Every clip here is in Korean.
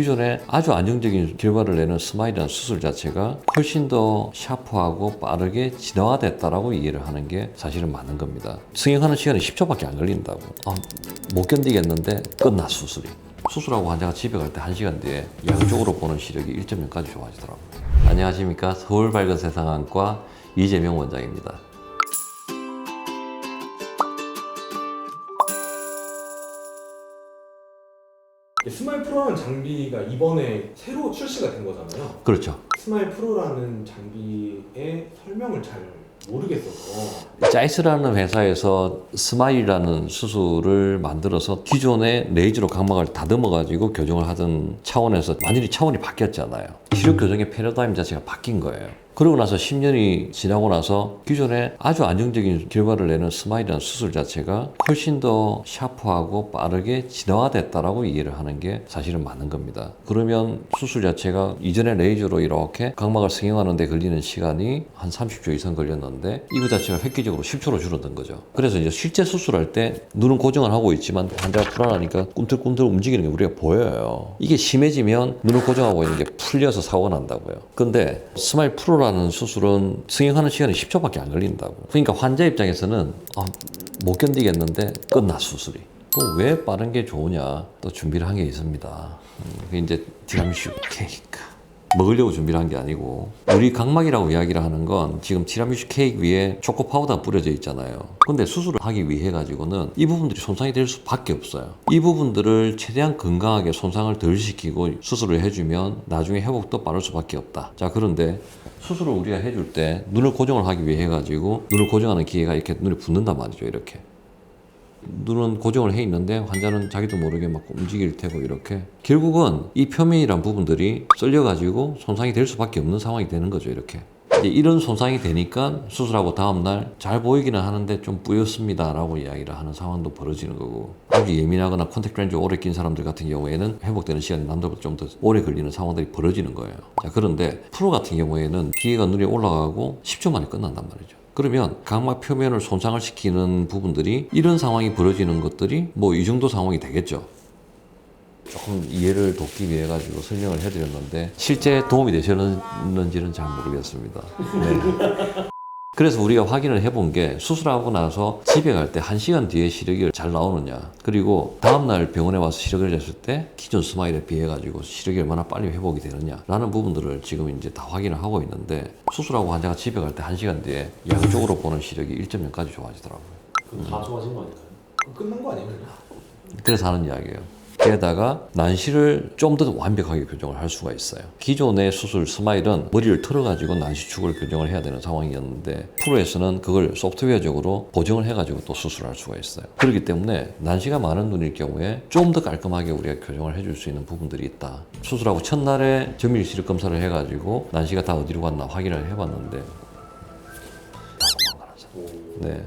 기존에 아주 안정적인 결과를 내는 스마일이라는 수술 자체가 훨씬 더 샤프하고 빠르게 진화됐다라고 이해를 하는 게 사실은 맞는 겁니다. 승인하는 시간이 10초밖에 안 걸린다고. 아, 못 견디겠는데 끝나 수술이. 수술하고 환자가 집에 갈 때 1시간 뒤에 양쪽으로 보는 시력이 1.0까지 좋아지더라고요. 안녕하십니까. 서울 밝은 세상 안과 이재명 원장입니다. 스마일 프로라는 장비가 이번에 새로 출시가 된 거잖아요. 그렇죠. 스마일 프로라는 장비의 설명을 잘 모르겠어서 짜이스라는 회사에서 스마일이라는 수술을 만들어서 기존의 레이저로 각막을 다듬어 가지고 교정을 하던 차원에서 완전히 차원이 바뀌었잖아요. 시력 교정의 패러다임 자체가 바뀐 거예요. 그러고 나서 10년이 지나고 나서 기존에 아주 안정적인 결과를 내는 스마일이라는 수술 자체가 훨씬 더 샤프하고 빠르게 진화됐다라고 이해를 하는 게 사실은 맞는 겁니다. 그러면 수술 자체가 이전에 레이저로 이렇게 각막을 성형하는데 걸리는 시간이 한 30초 이상 걸렸는데 이거 자체가 획기적으로 10초로 줄어든 거죠. 그래서 이제 실제 수술할 때 눈은 고정을 하고 있지만 환자가 불안하니까 꿈틀꿈틀 움직이는 게 우리가 보여요. 이게 심해지면 눈을 고정하고 있는 게 풀려서 사고가 난다고요. 근데 스마일 프로라 는 수술은 승인하는 시간이 10초밖에 안 걸린다고. 그러니까 환자 입장에서는 아, 못 견디겠는데 끝나 수술이. 왜 빠른 게 좋으냐? 또 준비를 한 게 있습니다. 음, 이제 티라미슈 케이크. 먹으려고 준비를 한 게 아니고 우리 각막이라고 이야기를 하는 건 지금 티라미슈 케이크 위에 초코 파우더가 뿌려져 있잖아요. 근데 수술을 하기 위해 가지고는 이 부분들이 손상이 될 수밖에 없어요. 이 부분들을 최대한 건강하게 손상을 덜 시키고 수술을 해주면 나중에 회복도 빠를 수밖에 없다. 자 그런데 수술을 우리가 해줄 때 눈을 고정을 하기 위해 가지고 눈을 고정하는 기계가 이렇게 눈에 붙는단 말이죠. 이렇게. 눈은 고정을 해 있는데 환자는 자기도 모르게 막 움직일 테고 이렇게. 결국은 이 표면이란 부분들이 썰려 가지고 손상이 될 수밖에 없는 상황이 되는 거죠 이렇게. 이런 손상이 되니까 수술하고 다음날 잘 보이기는 하는데 좀 뿌였습니다 라고 이야기를 하는 상황도 벌어지는 거고. 아주 예민하거나 컨택트 렌즈 오래 낀 사람들 같은 경우에는 회복되는 시간이 남들보다 좀 더 오래 걸리는 상황들이 벌어지는 거예요. 자 그런데 프로 같은 경우에는 기계가 눈에 올라가고 10초 만에 끝난단 말이죠 그러면 각막 표면을 손상을 시키는 부분들이 이런 상황이 벌어지는 것들이 뭐 이 정도 상황이 되겠죠. 조금 이해를 돕기 위해 가지고 설명을 해드렸는데 실제 도움이 되셨는지는 잘 모르겠습니다. 네. 그래서 우리가 확인을 해본 게 수술하고 나서 집에 갈 때 1시간 뒤에 시력이 잘 나오느냐 그리고 다음날 병원에 와서 시력을 쟀을 때 기존 스마일에 비해 가지고 시력이 얼마나 빨리 회복이 되느냐 라는 부분들을 지금 이제 다 확인을 하고 있는데 수술하고 환자가 집에 갈 때 1시간 뒤에 양쪽으로 보는 시력이 1.0까지 좋아지더라고요 그럼 다 좋아진 거 아닐까요? 그럼 끝난 거 아니에요? 그래서 하는 이야기예요. 게다가 난시를 좀 더 완벽하게 교정을 할 수가 있어요. 기존의 수술 스마일은 머리를 틀어가지고 난시축을 교정을 해야 되는 상황이었는데 프로에서는 그걸 소프트웨어적으로 보정을 해가지고 또 수술할 수가 있어요. 그렇기 때문에 난시가 많은 눈일 경우에 좀 더 깔끔하게 우리가 교정을 해줄 수 있는 부분들이 있다. 수술하고 첫날에 정밀 시력 검사를 해가지고 난시가 다 어디로 갔나 확인을 해봤는데. 네.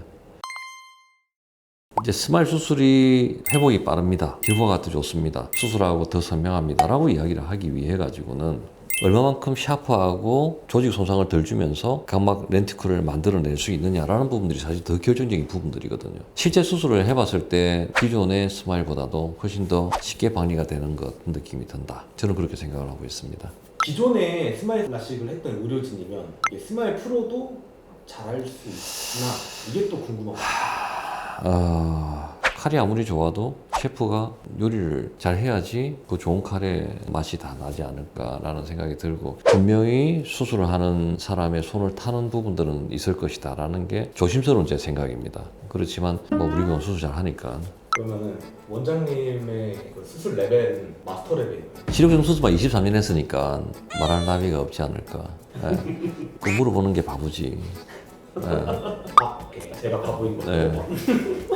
이제 스마일 수술이 회복이 빠릅니다. 결과가 더 좋습니다. 수술하고 더 선명합니다. 라고 이야기를 하기 위해 가지고는 얼마만큼 샤프하고 조직 손상을 덜 주면서 각막 렌티클을 만들어낼 수 있느냐라는 부분들이 사실 더 결정적인 부분들이거든요. 실제 수술을 해봤을 때 기존의 스마일보다도 훨씬 더 쉽게 방리가 되는 것 느낌이 든다. 저는 그렇게 생각을 하고 있습니다. 기존에 스마일 라식을 했던 의료진이면 스마일 프로도 잘할 수 있나 이게 또 궁금하고 아, 칼이 아무리 좋아도 셰프가 요리를 잘 해야지 그 좋은 칼의 맛이 다 나지 않을까라는 생각이 들고 분명히 수술을 하는 사람의 손을 타는 부분들은 있을 것이다라는 게 조심스러운 제 생각입니다. 그렇지만 뭐 우리 병원 수술 잘 하니까 그러면은 원장님의 그 수술 레벨은 마스터 레벨인가요? 시력경 수술만 23년 했으니까 말할 나위가 없지 않을까. 예. 그 물어보는 게 바보지. 예. 아. 제가 바보인 거죠. 네.